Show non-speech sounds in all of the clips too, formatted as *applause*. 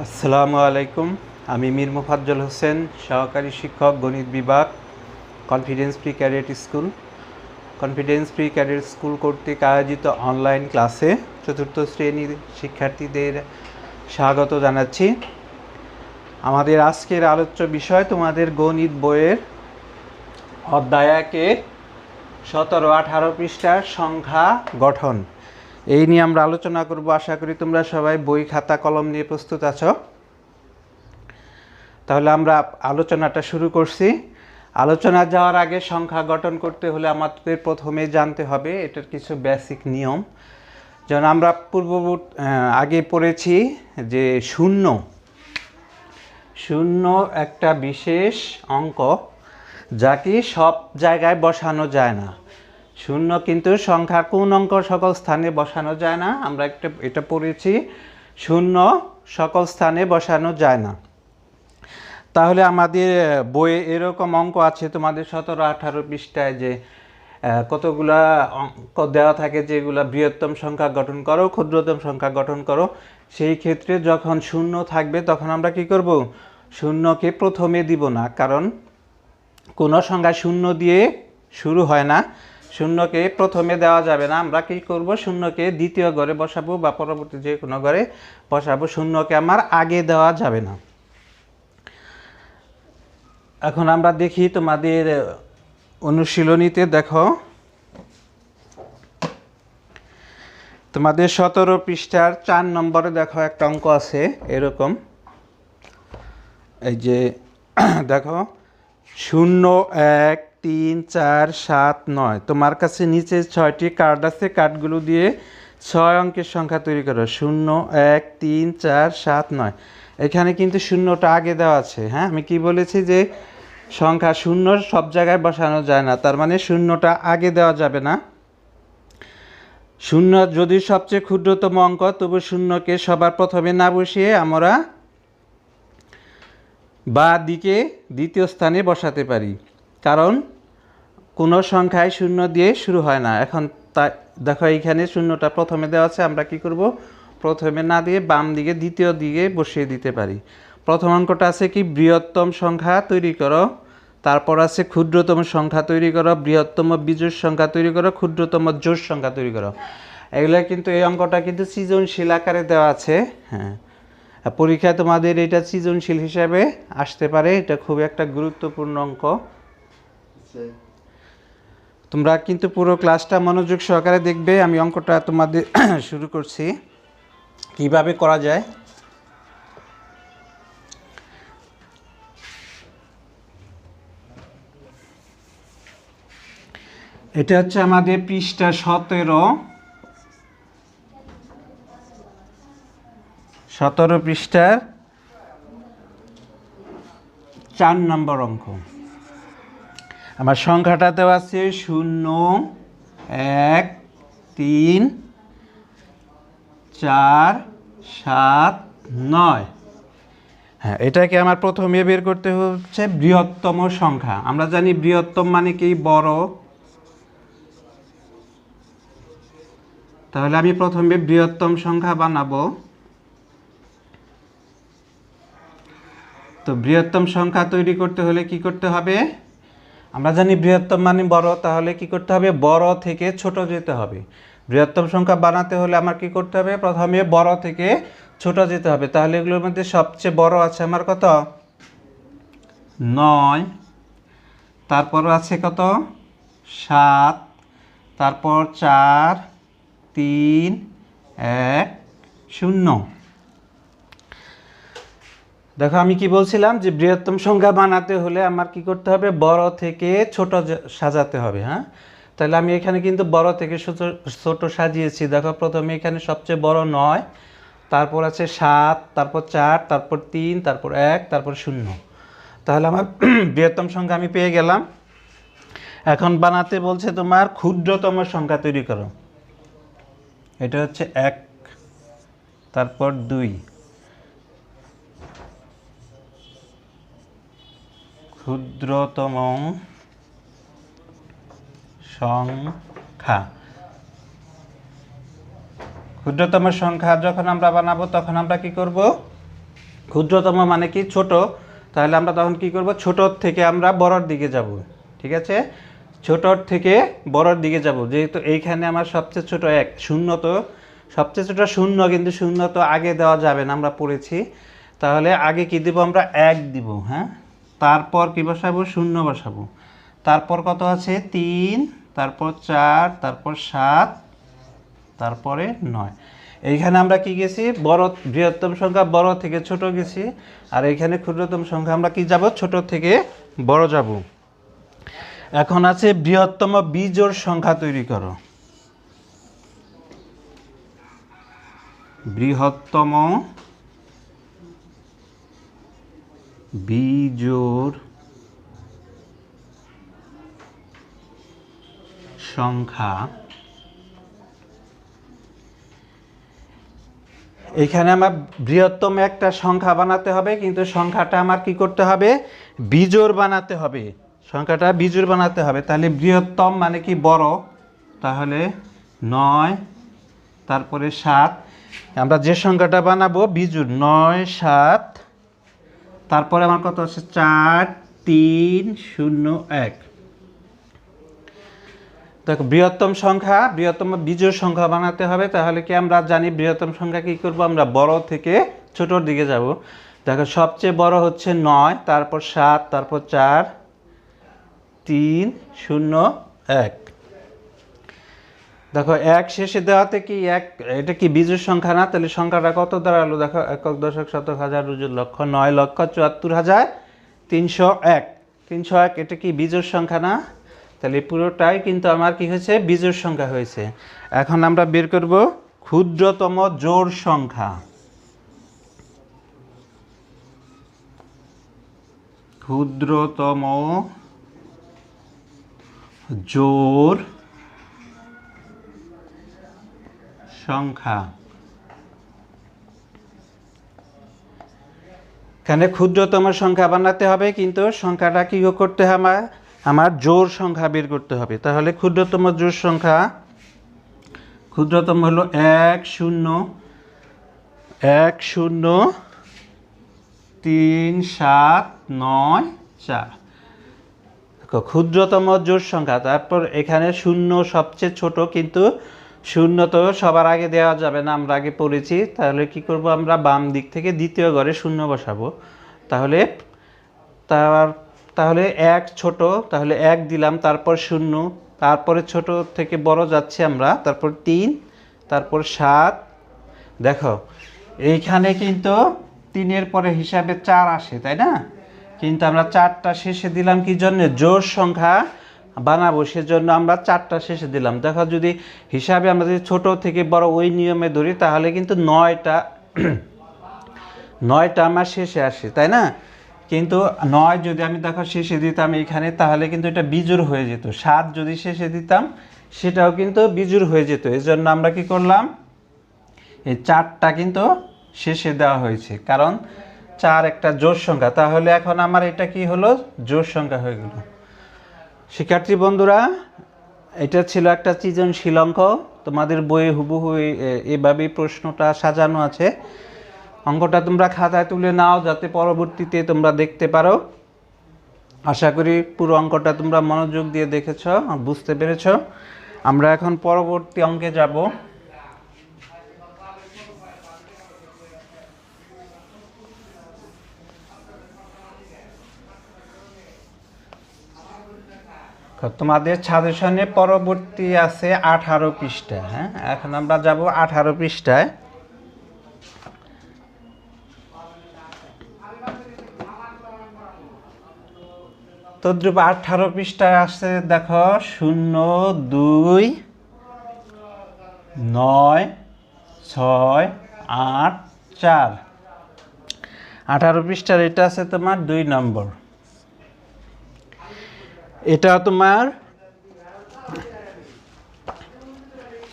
আসসালামু আলাইকুম। আমি মীর মোফাজ্জল হোসেন, সহকারী শিক্ষক, গণিত বিভাগ confidence pre cadet school confidence pre cadet school কর্তৃক আয়োজিত অনলাইন ক্লাসে চতুর্থ শ্রেণির শিক্ষার্থীদের স্বাগত জানাচ্ছি। আমাদের আজকের আলোচ্য বিষয় তোমাদের গণিত বইয়ের অধ্যায় একের সতেরো আঠারো পৃষ্ঠার সংখ্যা গঠন। এই নিয়ে আমরা আলোচনা করব। আশা করি তোমরা সবাই বই, খাতা, কলম নিয়ে প্রস্তুত আছো। তাহলে আমরা আলোচনাটা শুরু করছি। আলোচনা যাওয়ার আগে সংখ্যা গঠন করতে হলে আমাদের প্রথমে জানতে হবে, এটার কিছু বেসিক নিয়ম। যেমন আমরা পূর্ববর্ত আগে পড়েছি যে শূন্য শূন্য একটা বিশেষ অঙ্ক যা কি সব জায়গায় বসানো যায় না। শূন্য কিন্তু সংখ্যা কোন অঙ্ক সকল স্থানে বসানো যায় না। আমরা একটা, এটা পড়েছি, শূন্য সকল স্থানে বসানো যায় না। তাহলে আমাদের বইয়ে এরকম অঙ্ক আছে, তোমাদের সতেরো, আঠারো পৃষ্ঠায় যে কতগুলা অঙ্ক দেওয়া থাকে, যেগুলা বৃহত্তম সংখ্যা গঠন করো, ক্ষুদ্রতম সংখ্যা গঠন করো, সেই ক্ষেত্রে যখন শূন্য থাকবে, তখন আমরা কি করব? শূন্যকে প্রথমে দিব না, কারণ কোনো সংখ্যা শূন্য দিয়ে শুরু হয় না। শূন্যকে প্রথমে দেওয়া যাবে না। আমরা কি করব? শূন্যকে দ্বিতীয় ঘরে বসাবো বা পরবর্তী যে কোনো ঘরে বসাবো। শূন্যকে আমার আগে দেওয়া যাবে না। এখন আমরা দেখি তোমাদের অনুশীলনীতে দেখো। তোমাদের সতেরো পৃষ্ঠার চার নম্বরে দেখো একটা অঙ্ক আছে, এরকম। এই যে, *clears throat* দেখো, শূন্য এক তিন, চার, সাত, নয়। তোমার কাছে নিচে ছয়টি কার্ড আছে কার্ডগুলো দিয়ে ছয় অঙ্কের সংখ্যা তৈরি করো। শূন্য, এক, তিন, চার, সাত, নয়। এখানে কিন্তু শূন্যটা আগে দেওয়া আছে হ্যাঁ? আমি কি বলেছি যে সংখ্যা শূন্য সব জায়গায় বসানো যায় না, তার মানে শূন্যটা আগে দেওয়া যাবে না। শূন্য যদি সবচেয়ে ক্ষুদ্রতম অঙ্ক, তবু শূন্যকে সবার প্রথমে না বসিয়ে আমরা বা দিকে দ্বিতীয় স্থানে বসাতে পারি। কারণ কোনো সংখ্যায় শূন্য দিয়ে শুরু হয় না। এখন তা দেখো, এইখানে শূন্যটা প্রথমে দেওয়া আছে, আমরা কি করব? প্রথমে না দিয়ে বাম দিকে, দ্বিতীয় দিকে বসিয়ে দিতে পারি। প্রথম অঙ্কটা আছে কি? বৃহত্তম সংখ্যা তৈরি করো। তারপর আছে ক্ষুদ্রতম সংখ্যা তৈরি করো, বৃহত্তম বিজোড় সংখ্যা তৈরি করো, ক্ষুদ্রতম জোড় সংখ্যা তৈরি করো। এগুলো কিন্তু এই অঙ্কটা কিন্তু সৃজনশীল আকারে দেওয়া আছে। হ্যাঁ। পরীক্ষায় তোমাদের এটা সৃজনশীল হিসাবে আসতে পারে। এটা খুব একটা গুরুত্বপূর্ণ অঙ্ক। তোমরা কিন্তু পুরো ক্লাসটা মনোযোগ সহকারে দেখবে। আমি অঙ্কটা তোমাদের *clears throat* শুরু করছি। কীভাবে করা যায়? এটা হচ্ছে আমাদের পৃষ্ঠা সতেরো। সতেরো পৃষ্ঠার চার নম্বর অঙ্ক। আমার সংখ্যাটা আছে শূন্য, এক, তিন, চার, সাত, নয়। হ্যাঁ এটাকে আমার প্রথমে বের করতে হচ্ছে বৃহত্তম সংখ্যা। আমরা জানি বৃহত্তম মানে কি? বড়। তাহলে আমি প্রথমে বৃহত্তম সংখ্যা বানাবো। তো বৃহত্তম সংখ্যা তৈরি করতে হলে কি করতে হবে? আমরা জানি বৃহত্তম মানে বড়, তাহলে কি করতে হবে? বড় থেকে ছোট যেতে হবে। বৃহত্তম সংখ্যা বানাতে হলে আমার কি করতে হবে? প্রথমে বড় থেকে ছোট যেতে হবে। তাহলে এগুলোর মধ্যে সবচেয়ে বড় আছে আমার কত? নয়। তারপর আছে কত? সাত। তারপর চার, তিন, এক, শূন্য। দেখো, আমি কি বলছিলাম যে বৃহত্তম সংখ্যা বানাতে হলে আমার কি করতে হবে? বড় থেকে ছোট সাজাতে হবে হ্যাঁ? তাহলে আমি এখানে কিন্তু বড় থেকে ছোট সাজিয়েছি। দেখো, প্রথমে এখানে সবচেয়ে বড় নয়, তারপর আছে সাত, তারপর চার, তারপর তিন, তারপর এক, তারপর শূন্য। তাহলে আমার *clears throat* বৃহত্তম সংখ্যা আমি পেয়ে গেলাম। এখন বানাতে বলছে তোমার ক্ষুদ্রতম সংখ্যা তৈরি করো। এটা হচ্ছে এক, তারপর দুই। ক্ষুদ্রতম সংখ্যা। ক্ষুদ্রতম সংখ্যা যখন আমরা বানাবো, তখন আমরা কি করব? ক্ষুদ্রতম মানে কি? ছোট। তাহলে আমরা তখন কি করব? ছোটর থেকে আমরা বড়র দিকে যাব। ঠিক আছে? ছোটর থেকে বড়র দিকে যাব। যেহেতু এইখানে আমার সবচেয়ে ছোট এক, শূন্য তো। সবচেয়ে ছোট শূন্য, কিন্তু শূন্য তো আগে দেওয়া যাবে না, আমরা পড়েছি। তাহলে আগে কি দিব? আমরা এক দিব হ্যাঁ? তারপর কি বসাবো? শূন্য বসাবো। তারপর কত আছে? তিন, তারপর চার, তারপর সাত, তারপরে নয়। এইখানে আমরা কি গেছি? বড়, বৃহত্তম সংখ্যা বড় থেকে ছোট গেছি। আর এইখানে ক্ষুদ্রতম সংখ্যা আমরা কি যাব? ছোট থেকে বড় যাব। এখন আছে বৃহত্তম বীজোড় সংখ্যা তৈরি করো। বৃহত্তম বীজোড় সংখ্যা। এখানে আমার বৃহত্তম একটা সংখ্যা বানাতে হবে, কিন্তু সংখ্যাটা আমার কি করতে হবে? বিজোড় বানাতে হবে। সংখ্যাটা বিজোড় বানাতে হবে। তাহলে বৃহত্তম মানে কি বড়? তাহলে নয়, তারপরে সাত। আমরা যে সংখ্যাটা বানাবো, বিজোড়, নয়, সাত তারপরে আমার কত আছে? চার, তিন, শূন্য, এক। দেখো, বৃহত্তম সংখ্যা, বৃহত্তম বিজোড় সংখ্যা বানাতে হবে। তাহলে কি আমরা জানি বৃহত্তম সংখ্যা কি করব? আমরা বড় থেকে ছোটোর দিকে যাব। দেখো, সবচেয়ে বড় হচ্ছে নয়, তারপর সাত, তারপর চার, তিন, শূন্য, এক। দেখো, এক শেষে দেওয়াতে কি এক, এটা কি বিজোড় সংখ্যা না? তাহলে সংখ্যাটা কত দাঁড়াল? দেখো, একক, দশক, শতক, হাজার লক্ষ, নয় লক্ষ, চুয়াত্তর হাজার, তিনশো এক। তিনশো এক, এটা কি বিজোড় সংখ্যা না? তাহলে পুরোটাই কিন্তু আমার কি হয়েছে? বিজোড় সংখ্যা হয়েছে। এখন আমরা বের করব ক্ষুদ্রতম জোর সংখ্যা। ক্ষুদ্রতম জোড় সংখ্যা। এখানে ক্ষুদ্রতম সংখ্যা বানাতে হবে, কিন্তু সংখ্যাটা কি করতে হবে? আমার জোর সংখ্যা বের করতে হবে। তাহলে ক্ষুদ্রতম জোর সংখ্যা, ক্ষুদ্রতম হলো এক শূন্য এক শূন্য, তিন, সাত, নয়, চার। ক্ষুদ্রতম জোর সংখ্যা, তারপর এখানে শূন্য সবচেয়ে ছোট, কিন্তু শূন্য তো সবার আগে দেওয়া যাবে না, আমরা আগে পড়েছি। তাহলে কি করব আমরা? বাম দিক থেকে দ্বিতীয় ঘরে শূন্য বসাবো। তাহলে তার, তাহলে এক ছোট, তাহলে এক দিলাম, তারপর শূন্য, তারপরে ছোট থেকে বড় যাচ্ছে আমরা, তারপর তিন, তারপর সাত। দেখো, এইখানে কিন্তু তিনের পরে হিসাবে চার আসে, তাই না? কিন্তু আমরা চারটা শেষে দিলাম কি জন্য? জোর সংখ্যা বানাবো, সেজন্য আমরা চারটা শেষে দিলাম। দেখো যদি হিসাবে আমরা যদি ছোট থেকে বড় ওই নিয়মে ধরি, তাহলে কিন্তু নয়টা *clears throat* নয়টা আমার শেষে আসে, তাই না? কিন্তু নয় যদি আমি দেখো শেষে দিতাম এখানে, তাহলে কিন্তু এটা বিজুর হয়ে যেত। সাত যদি শেষে দিতাম, সেটাও কিন্তু বিজুর হয়ে যেত। এই জন্য আমরা কি করলাম, এই চারটা কিন্তু শেষে দেওয়া হয়েছে। কারণ চার একটা জোর সংখ্যা। তাহলে এখন আমার এটা কি হলো? জোর সংখ্যা হয়ে গেল। শিক্ষার্থী বন্ধুরা, এটা ছিল একটা সৃজনশীল অঙ্ক। তোমাদের বইয়ে হুবহু এভাবেই প্রশ্নটা সাজানো আছে। অঙ্কটা তোমরা খাতায় তুলে নাও, যাতে পরবর্তীতে তোমরা দেখতে পারো। আশা করি পুরো অঙ্কটা তোমরা মনোযোগ দিয়ে দেখেছ, বুঝতে পেরেছ। আমরা এখন পরবর্তী অঙ্কে যাব। তোমাদের সাজেশনে পরবর্তী আছে আঠারো পৃষ্ঠা হ্যাঁ? এখন আমরা যাব আঠারো পৃষ্ঠায়। তদ্রুপ আঠারো পৃষ্ঠায় আছে দেখো, শূন্য, দুই, নয়, ছয়, আট, চার। আঠারো পৃষ্ঠার এটা আছে তোমার দুই নম্বর। এটা তোমার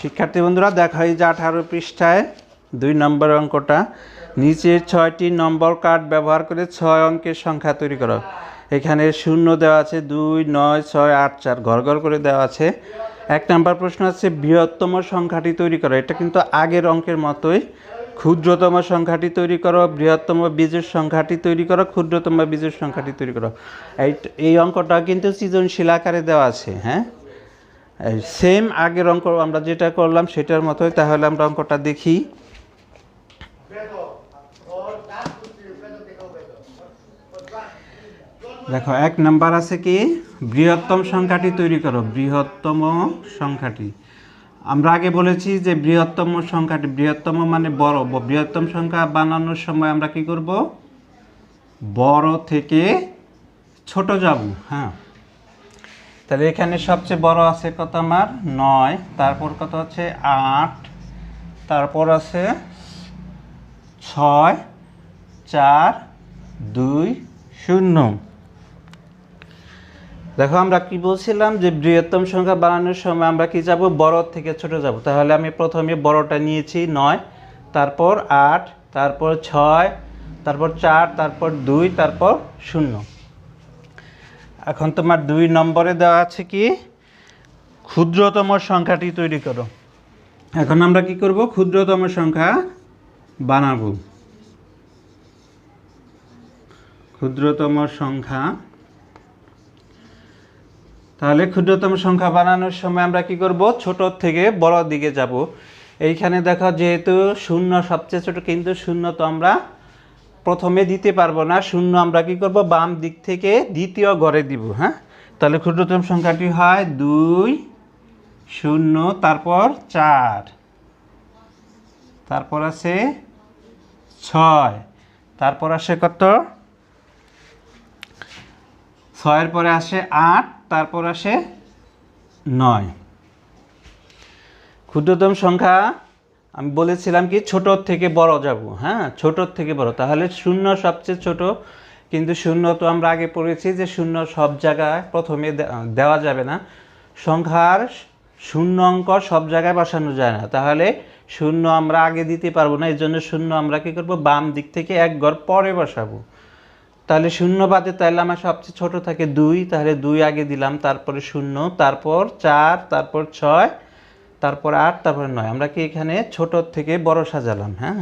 শিক্ষার্থী বন্ধুরা, দেখা যে আঠারো পৃষ্ঠায় দুই নম্বর অঙ্কটা। নিচের ছয়টি নম্বর কার্ড ব্যবহার করে ছয় অঙ্কের সংখ্যা তৈরি করো। এখানে শূন্য দেওয়া আছে, দুই, নয়, ছয়, আট, চার ঘর ঘর করে দেওয়া আছে। এক নম্বর প্রশ্ন আছে, বৃহত্তম সংখ্যাটি তৈরি করো। এটা কিন্তু আগের অঙ্কের মতোই ক্ষুদ্রতম সংখ্যাটি তৈরি করো, বৃহত্তম বীজের সংখ্যাটি তৈরি করো, ক্ষুদ্রতম বীজের সংখ্যাটি তৈরি করো। এই অঙ্কটা কিন্তু সৃজনশীল আকারে দেওয়া আছে হ্যাঁ? সেম আগের অঙ্ক আমরা যেটা করলাম সেটার মতোই, তাহলে আমরা অঙ্কটা দেখি। দেখো, এক নাম্বার আছে কি? বৃহত্তম সংখ্যাটি তৈরি করো, বৃহত্তম সংখ্যাটি। আমরা আগে বলেছি যে বৃহত্তম সংখ্যাটি, বৃহত্তম মানে বড়, বৃহত্তম সংখ্যা বানানোর সময় আমরা কি করব? বড় থেকে ছোট যাব হ্যাঁ। তাহলে এখানে সবচেয়ে বড় আছে কত আমার? নয়। তারপর কত আছে? আট। তারপর আছে ছয়, চার, দুই, শূন্য। দেখো, আমরা কি বলছিলাম যে বৃহত্তম সংখ্যা বানানোর সময় আমরা কি যাব? বড় থেকে ছোট যাব। তাহলে আমি প্রথমে বড়টা নিয়েছি নয়, তারপর আট, তারপর ছয়, তারপর চার, তারপর দুই, তারপর শূন্য। এখন তোমার দুই নম্বরে দেওয়া আছে কি? ক্ষুদ্রতম সংখ্যাটি তৈরি করো। এখন আমরা কি করব? ক্ষুদ্রতম সংখ্যা বানাবো। ক্ষুদ্রতম সংখ্যা তাহলে ক্ষুদ্রতম সংখ্যা বানানোর সময় আমরা কি করব? ছোট থেকে বড় দিকে যাব। এইখানে দেখো যেহেতু শূন্য, সবচেয়ে ছোট কিন্তু শূন্য তো আমরা প্রথমে দিতে পারব না। শূন্য আমরা কি করব? বাম দিক থেকে দ্বিতীয় ঘরে দিব হ্যাঁ? তাহলে ক্ষুদ্রতম সংখ্যাটি হয় দুই, শূন্য, তারপর চার, তারপর আছে ছয়, তারপর আসে কত? ছয়ের পরে আসে আট তারপর আসে নয়। ক্ষুদ্রতম সংখ্যা, আমি বলেছিলাম কি ছোট থেকে বড় যাব হ্যাঁ? ছোট থেকে বড়। তাহলে শূন্য সবচেয়ে ছোট, কিন্তু শূন্য তো আমরা আগে পড়েছি যে শূন্য সব জায়গায় প্রথমে দেওয়া যাবে না। সংখ্যার শূন্য অঙ্ক সব জায়গায় বসানো যায় না। তাহলে শূন্য আমরা আগে দিতে পারব না এই জন্য শূন্য আমরা কি করব? বাম দিক থেকে এক পরে বসাবো। তাহলে শূন্য বাদে তাহলে আমার সবচেয়ে ছোট থাকে দুই, তাহলে দুই আগে দিলাম, তারপরে শূন্য, তারপর চার, তারপর ছয়, তারপর আট, তারপর নয়। আমরা কি এখানে ছোট থেকে বড় সাজালাম হ্যাঁ?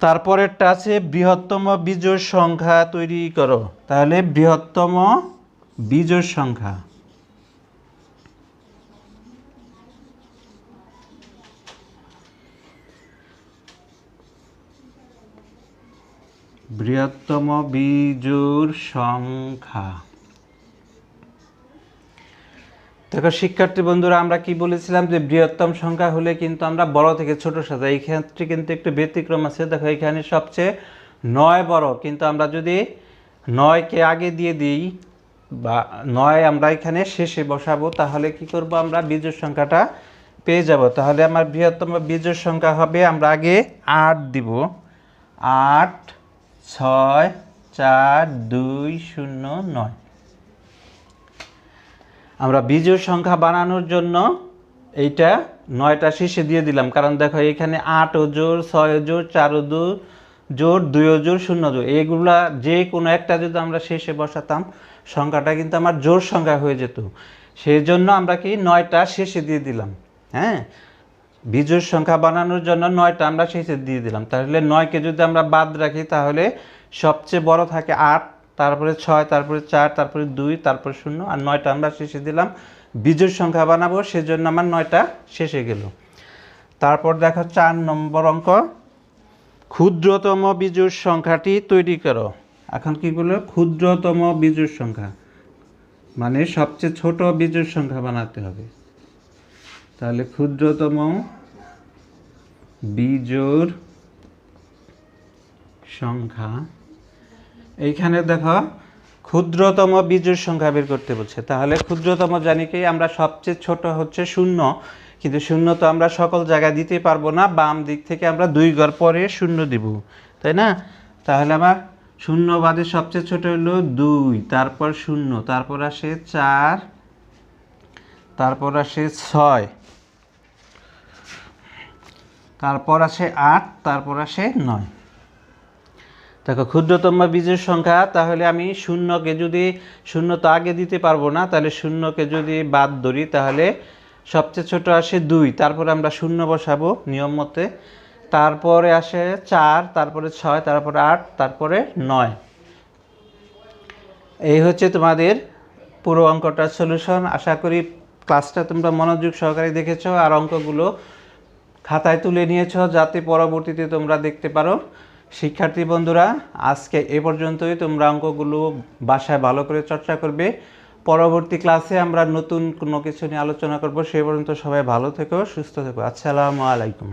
তারপরেরটা আছে বৃহত্তম বীজোর সংখ্যা তৈরি করো। তাহলে বৃহত্তম বীজোর সংখ্যা। বৃহত্তম বীজোর সংখ্যা। দেখো, শিক্ষার্থী বন্ধুরা, আমরা কি বলেছিলাম যে বৃহত্তম সংখ্যা হলে কিন্তু আমরা বড় থেকে ছোট সাজাই। এই ক্ষেত্রে কিন্তু একটু ব্যতিক্রম আছে। দেখো, এখানে সবচেয়ে নয় বড়। কিন্তু আমরা যদি নয়কে আগে দিয়ে দিই বা নয় আমরা এখানে শেষে বসাবো, তাহলে কি করব আমরা? বীজের সংখ্যাটা পেয়ে যাব। তাহলে আমার বৃহত্তম বীজের সংখ্যা হবে, আমরা আগে আট দিব। আট ছয়, চার, দুই, শূন্য, নয়। আমরা বীজের সংখ্যা বানানোর জন্য এইটা নয়টা শেষে দিয়ে দিলাম। কারণ দেখো, এখানে আট ও জোর ছয় ও জোর চার ও দু জোর দুই জোর শূন্য জোর এগুলা যে কোনো একটা যদি আমরা শেষে বসাতাম, সংখ্যাটা কিন্তু আমার জোর সংখ্যা হয়ে যেত। সেই জন্য আমরা কি নয়টা শেষে দিয়ে দিলাম। হ্যাঁ? বীজের সংখ্যা বানানোর জন্য নয়টা আমরা শেষে দিয়ে দিলাম। তাহলে নয়কে যদি আমরা বাদ রাখি, তাহলে সবচেয়ে বড় থাকে আট, তারপরে ছয়, তারপরে চার, তারপরে দুই, তারপরে শূন্য, আর নয়টা আমরা শেষে দিলাম। বীজের সংখ্যা বানাবো, সেজন্য আমার নয়টা শেষে গেল। তারপর দেখো চার নম্বর অঙ্ক। ক্ষুদ্রতম বীজের সংখ্যাটি তৈরি করো। এখন কি বলল? ক্ষুদ্রতম বীজের সংখ্যা। মানে সবচেয়ে ছোট বীজের সংখ্যা বানাতে হবে। তাহলে ক্ষুদ্রতম বীজোর সংখ্যা। এইখানে দেখো, ক্ষুদ্রতম বীজের সংখ্যা বের করতে বলছে। তাহলে ক্ষুদ্রতম জানি কি আমরা সবচেয়ে ছোট হচ্ছে শূন্য। কিন্তু শূন্য তো আমরা সকল জায়গায় দিতে পারব না, বাম দিক থেকে আমরা দুই ঘর পরে শূন্য দিব। তাই না? তাহলে আমার শূন্য বাদে সবচেয়ে ছোট হলো দুই, তারপর শূন্য, তারপর আসে চার, তারপর আসে ছয়। তারপর আসে আট, তারপর আসে নয়। দেখো, ক্ষুদ্রতম বীজের সংখ্যা, তাহলে আমি শূন্যকে যদি, শূন্য তো আগে দিতে পারব না, তাহলে শূন্যকে যদি বাদ ধরি, তাহলে সবচেয়ে ছোট আসে দুই। তারপরে আমরা শূন্য বসাবো নিয়ম মতে। তারপরে আসে চার, তারপরে ছয়, তারপরে আট, তারপরে নয়। এই হচ্ছে তোমাদের পুরো অঙ্কটার সলিউশন আশা করি ক্লাসটা তোমরা মনোযোগ সহকারে দেখেছ, আর অঙ্কগুলো খাতায় তুলে নিয়েছ যাতে পরবর্তীতে তোমরা দেখতে পারো। শিক্ষার্থী বন্ধুরা, আজকে এ পর্যন্তই। তোমরা অঙ্কগুলো বাসায় ভালো করে চর্চা করবে। পরবর্তী ক্লাসে আমরা নতুন কোনো কিছু নিয়ে আলোচনা করব। সে পর্যন্ত সবাই ভালো থেকো, সুস্থ থেকো। আসসালামু আলাইকুম।